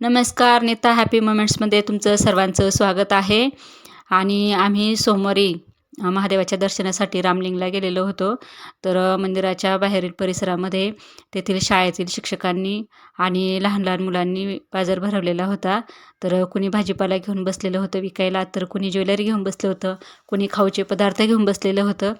नमस्कार नीता हॅपी मुमेंट्समध्ये तुमचं सर्वांचं स्वागत आहे. आणि आम्ही सोमवारी महादेवाच्या दर्शनासाठी रामलिंगला गेलेलो होतो. तर मंदिराच्या बाहेरील परिसरामध्ये तेथील शाळेतील शिक्षकांनी आणि लहान लहान मुलांनी बाजार भरवलेला होता. तर कुणी भाजीपाला घेऊन बसलेलं होतं विकायला तर कुणी ज्वेलरी घेऊन बसलं होतं कुणी खाऊचे पदार्थ घेऊन बसलेलं होतं.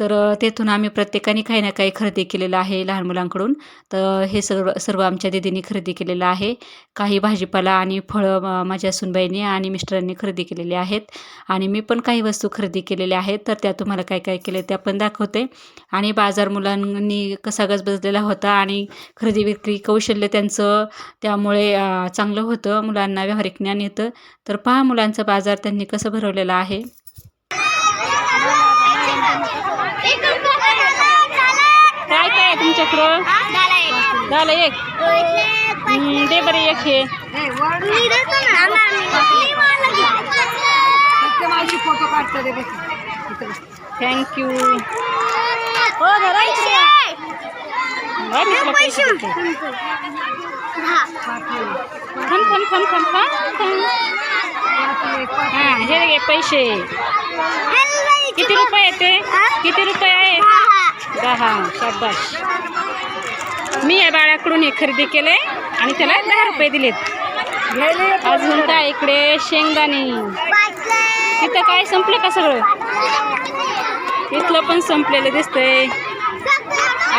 तर तेथून आम्ही प्रत्येकाने काही ना काही खरेदी केलेलं आहे लहान मुलांकडून. तर हे सर्व सर्व आमच्या दिदीने खरेदी केलेलं आहे. काही भाजीपाला आणि फळं माझ्या सुनबाईने आणि मिस्टरांनी खरेदी केलेली आहेत. आणि मी पण काही वस्तू खरेदी केलेल्या आहेत. तर त्या तुम्हाला काय काय केले त्या पण दाखवते. आणि बाजार मुलांनी कसा गजबजलेला होता आणि खरेदी विक्री कौशल्य त्यांचं त्यामुळे चांगलं होतं. मुलांना व्यावहारिक ज्ञान येतं. तर पहा मुलांचा बाजार त्यांनी कसं भरवलेला आहे काय काय आहे तुमच्याकडं? झालं एक. हम्म, दे बरं एक हे. फोटो काढतो रे बस थँक्यू हो धरा इकडे. बरं, मी तुला पैसे. देते. थांब थांब थांब थांब थांब. थांब हां हे घे पैसे किती रुपये आहे ते? किती रुपये दहा शाबाश मी या बाळाकडून हे खरेदी केले आणि त्याला दहा रुपये दिलेत. अजून काय इकडे? शेंगदाणे. तिथं काय संपलं का सगळं? इथलं पण संपलेलं दिसतंय.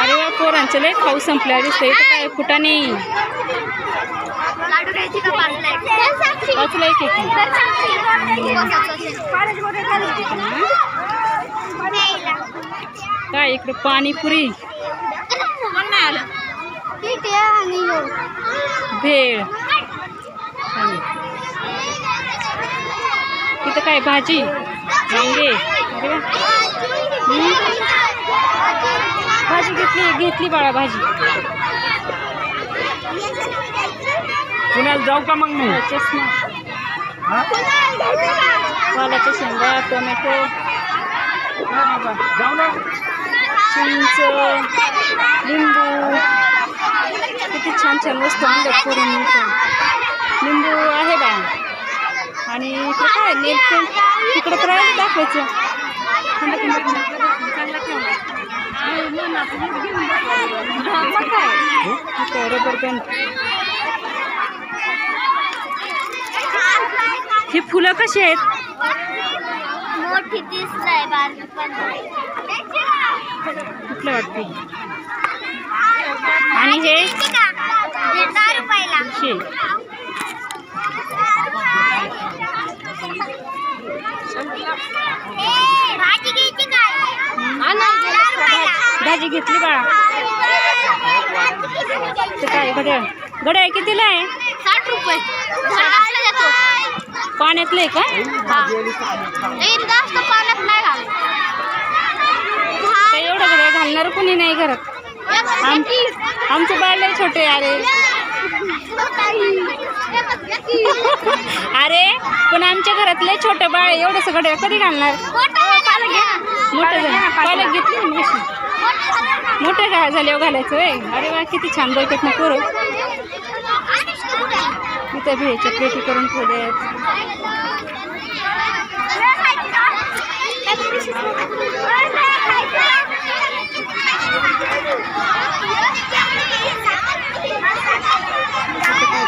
अरे वा पोरांचं लय खाऊ संपल्या दिसतंय. इथं काय फुटाने एक काय इकडे पाणीपुरी? भेळ. तिथं काय भाजी? वांगे. भाजी घेतली घेतली बाळा भाजी. पुण्याला जाऊ का मग मी? चष्मा पालाच्या शेंगा टोमॅटो. चिंच लिंबू. किती छान छान वस्तू आणल्या करून लिंबू आहे बा. आणि इकडे काय नेल तिकडे तर आहे दाखवायचं. थंड थंड थंड. हा, रबर बँड ही फुलं कशी आहेत? मोठी दिसलाय बारकी पण कुठलं वाटते आणि हे? हे? दहा रुपयाला भाजी घ्यायची काय. भाजी घेतली बाळा ते काय घड्याळ घड्याळ कितीला आहे? साठ रुपये? पाण्यातलं आहे का? ए, जास्त पाण्यात नाही घाल एवढं घड्याळ घालणार कोणी नाही घरात. आम आमचे बाळ लय छोटे अरे. अरे पण आमच्या घरात लय छोटं बाळ एवढं सगळं कधी घालणार? मोठं झालं. पालक घेतली मोठं झाल्यावर घालायचं अरे वा किती छान बोलतात ना करू इथं भेळच्या प्लेटी करून ठेवल्यात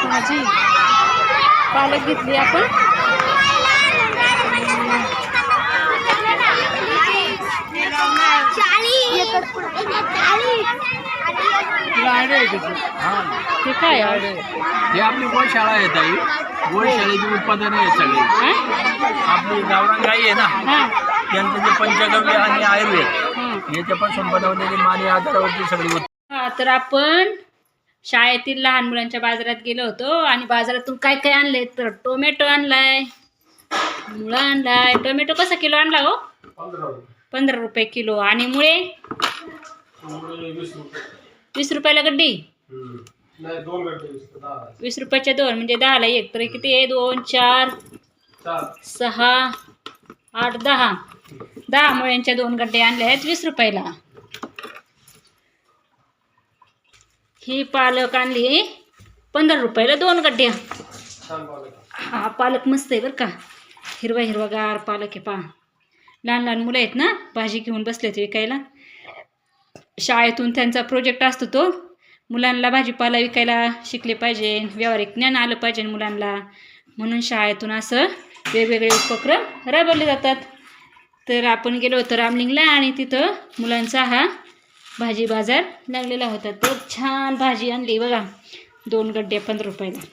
भाजी? पालक घेतली आपण. आहे त्याची. हा. हे काय आहे? आहे. ही आपली गोशाळा आहे ताई? गोशाळेची उत्पादनं आहेत सगळी? हा? आपली गावरान गाई आहे ना? हा. त्यांचं जे पंचगव्य आणि आयुर्वेद हा. याच्यापासून बनवलेली मानी आधारावरची सगळी उत्पादनं. हा तर आपण शाळेतील लहान मुलांच्या बाजारात गेलो होतो आणि बाजारातून काय काय आणले तर टोमॅटो आणलाय मुळा आणलाय. टोमॅटो कसा किलो आणला हो? पंधरा रुपये. किलो. आणि मुळे? वीस रुपयाला गड्डी वीस रुपयाच्या दोन म्हणजे दहाला एक. तर किती आहे? दोन चार सहा आठ दहा. दहा मुळ्यांच्या दोन गड्डे आणले आहेत वीस रुपयाला. ही पालक आणली. पंधरा रुपयाला दोन गड्ड्या हा पालक मस्त आहे बरं का. हिरवा हिरवागार पालक आहे पा लहान लहान मुलं आहेत ना भाजी घेऊन बसलेत विकायला. शाळेतून त्यांचा प्रोजेक्ट असतो तो. मुलांना भाजीपाला विकायला शिकले पाहिजे व्यावहारिक ज्ञान आलं पाहिजे मुलांना. म्हणून शाळेतून असं वेगवेगळे उपक्रम राबवले जातात. तर आपण गेलो होतो रामलिंगला आणि तिथं मुलांचा हा भाजी बाजार लागलेला होता. तर छान भाजी आणली बघा. दोन गड्डे पंधरा रुपयाला.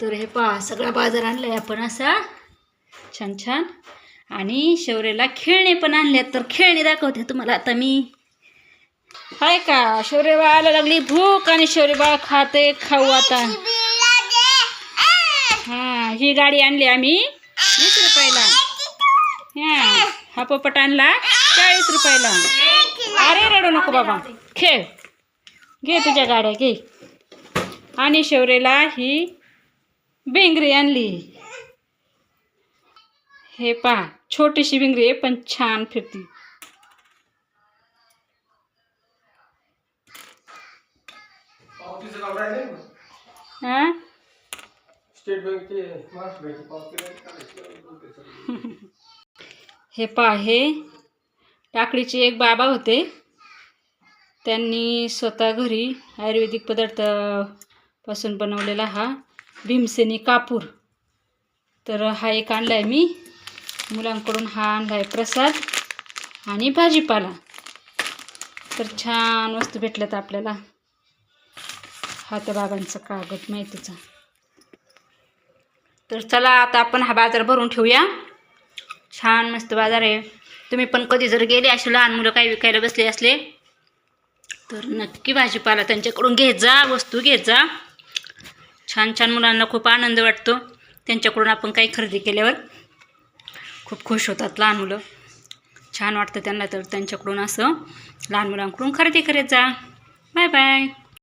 तर हे पहा सगळा बाजार आणला आहे आपण असा. छान छान. आणि शौर्यला खेळणे पण आणल्यात तर खेळणे दाखवते तुम्हाला आता मी. हाय का? शौर्य बाळाला लागली भूक आणि शौर्य बाळ खाते खाऊ आता. हा ही गाडी आणली आम्ही. वीस रुपयाला. हां हा पोपट आणला चाळीस रुपयाला. अरे रडू नको बाबा. खेळ. घे तुझ्या गाड्या घे. आणि शौर्यला ही बेंगरी आणली. हे पहा छोटीशी बिंगरी आहे पण छान फिरती. हा? हे पहा हे टाकडीचे एक बाबा होते. त्यांनी स्वतः घरी आयुर्वेदिक पदार्थपासून बनवलेला हा भीमसेनी कापूर. तर हा एक आणला आहे मी. मुलांकडून हा आणला आहे प्रसाद आणि भाजीपाला. तर छान वस्तू भेटल्यात आपल्याला. हा त्या बाबांचा कागद माहितीचा. तर चला आता आपण हा बाजार भरून ठेवूया. छान मस्त बाजार आहे. तुम्ही पण कधी जर गेले असे लहान मुलं काही विकायला बसले असले तर नक्की भाजीपाला त्यांच्याकडून घेत जा वस्तू घेत जा. छान छान मुलांना खूप आनंद वाटतो. त्यांच्याकडून आपण काही खरेदी केल्यावर. खूप खुश होतात लहान मुलं. छान वाटतं त्यांना तर त्यांच्याकडून असं लहान मुलांकडून खरेदी करत जा. Bye bye